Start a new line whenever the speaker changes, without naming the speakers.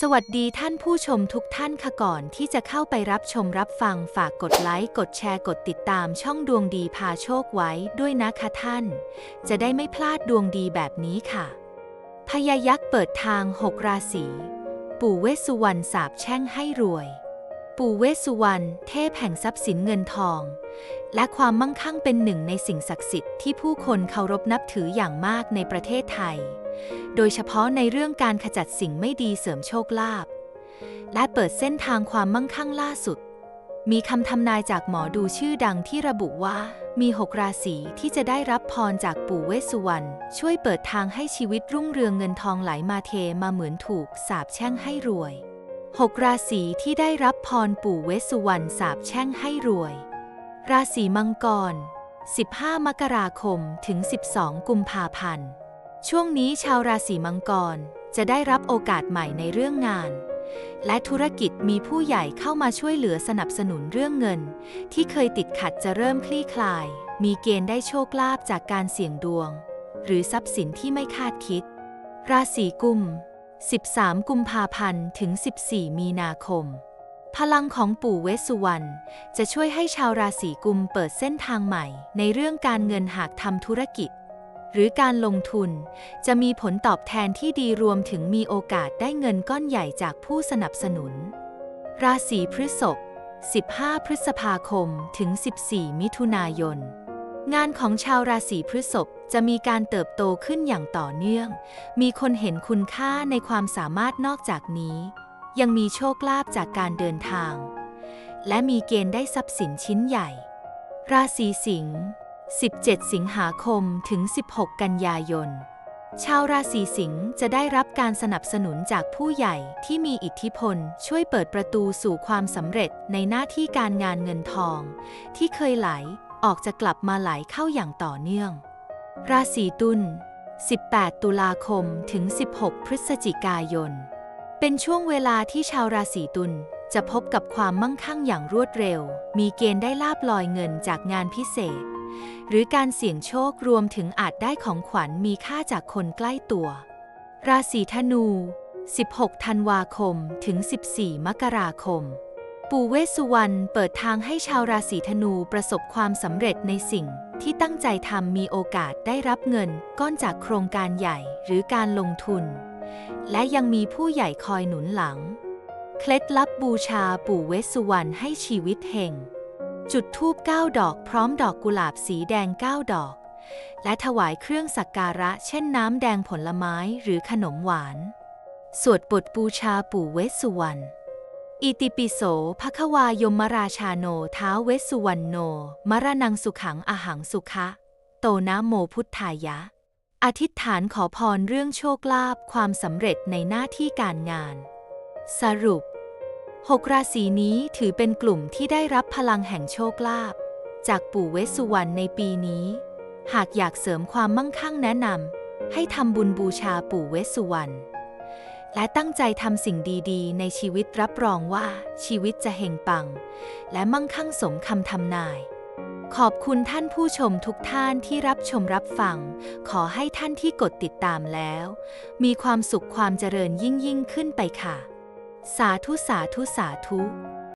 สวัสดีท่านผู้ชมทุกท่านค่ะก่อนที่จะเข้าไปรับชมรับฟังฝากกดไลค์กดแชร์กดติดตามช่องดวงดีพาโชคไว้ด้วยนะคะท่าน จะได้ไม่พลาดดวงดีแบบนี้ค่ะ พญายักษ์เปิดทางหกราศี ปู่เวสสุวรรณสาบแช่งให้รวย ปู่เวสสุวรรณเทพแห่งทรัพย์สินเงินทอง และความมั่งคั่งเป็นหนึ่งในสิ่งศักดิ์สิทธิ์ที่ผู้คนเคารพนับถืออย่างมากในประเทศไทย โดยเฉพาะในเรื่องการขจัดสิ่งไม่ดีเสริมโชคลาภ และเปิดเส้นทางความมั่งคั่งล่าสุด มีคำทำนายจากหมอดูชื่อดังที่ระบุว่ามีหกราศีที่จะได้รับพรจากปู่เวสสุวรรณช่วยเปิดทางให้ชีวิตรุ่งเรืองเงินทองไหลมาเทมาเหมือนถูกสาบแช่งให้รวยหกราศีที่ได้รับพรปู่เวสสุวรรณสาบแช่งให้รวย ราศีมังกร 15 มกราคมถึง 12 กุมภาพันธ์ ช่วงนี้ชาวราศีมังกรจะได้รับโอกาสใหม่ในเรื่องงาน และธุรกิจมีผู้ใหญ่เข้ามาช่วยเหลือสนับสนุนเรื่องเงิน ที่เคยติดขัดจะเริ่มคลี่คลาย มีเกณฑ์ได้โชคลาภจากการเสี่ยงดวง หรือทรัพย์สินที่ไม่คาดคิด ราศีกุม 13 กุมภาพันธ์ถึง 14 มีนาคม พลังของปู่เวสสุวรรณจะช่วยให้ชาวราศีกุมเปิดเส้นทางใหม่ ในเรื่องการเงินหากทำธุรกิจ หรือการลงทุน จะมีผลตอบแทนที่ดีรวมถึงมีโอกาสได้เงินก้อนใหญ่จากผู้สนับสนุน ราศีพฤษภ 15 พฤษภาคมถึง 14 มิถุนายน งานของชาวราศีพฤษภจะมีการเติบโตขึ้นอย่างต่อเนื่อง มีคนเห็นคุณค่าในความสามารถนอกจากนี้ ยังมีโชคลาภจากการเดินทาง และมีเกณฑ์ได้ทรัพย์สินชิ้นใหญ่ ราศีสิงห์ 17 สิงหาคมถึง 16 กันยายน ชาวราศีสิงห์จะได้รับการสนับสนุนจากผู้ใหญ่ที่มีอิทธิพล ช่วยเปิดประตูสู่ความสำเร็จในหน้าที่การงานเงินทอง ที่เคยไหลออกจะกลับมาไหลเข้าอย่างต่อเนื่อง ราศีตุล18 ตุลาคมถึง 16 พฤศจิกายน เป็นช่วงเวลาที่ชาวราศีตุลจะพบกับความมั่งคั่งอย่างรวดเร็ว มีเกณฑ์ได้ลาบลอยเงินจากงานพิเศษ หรือการเสี่ยงโชครวมถึงอาจได้ของขวัญมีค่าจากคนใกล้ตัว ราศีธนู 16 ธันวาคมถึง 14 มกราคม ปู่เวสสุวรรณเปิดทางให้ชาวราศีธนูประสบความสำเร็จในสิ่งที่ตั้งใจทำมีโอกาสได้รับเงินก้อนจากโครงการใหญ่หรือการลงทุน และยังมีผู้ใหญ่คอยหนุนหลัง เคล็ดลับบูชาปู่เวสสุวรรณให้ชีวิตเฮง จุดธูป9ดอกพร้อมดอกกุหลาบสีแดง9ดอก และถวายเครื่องสักการะเช่นน้ำแดงผลไม้หรือขนมหวาน สวดบทบูชาปู่เวสสุวรรณอิติปิโสภควายมราชาโนท้าเวสสุวรรณโน มรนังสุขังอหังสุขะ โตนะโมพุทธายะ อธิษฐานขอพรเรื่องโชคลาภความสำเร็จในหน้าที่การงาน สรุป หกราศีนี้ถือเป็นกลุ่มที่ได้รับพลังแห่งโชคลาภจากปู่เวสสุวรรณในปีนี้ หากอยากเสริมความมั่งคั่งแนะนำให้ทำบุญบูชาปู่เวสสุวรรณและตั้งใจทำสิ่งดีๆ ในชีวิตรับรองว่าชีวิตจะเฮงปัง และมั่งคั่งสมคำทำนาย ขอบคุณท่านผู้ชมทุกท่านที่รับชมรับฟัง ขอให้ท่านที่กดติดตามแล้ว มีความสุขความเจริญยิ่งยิ่งขึ้นไปค่ะ สาธุสาธุสาธุ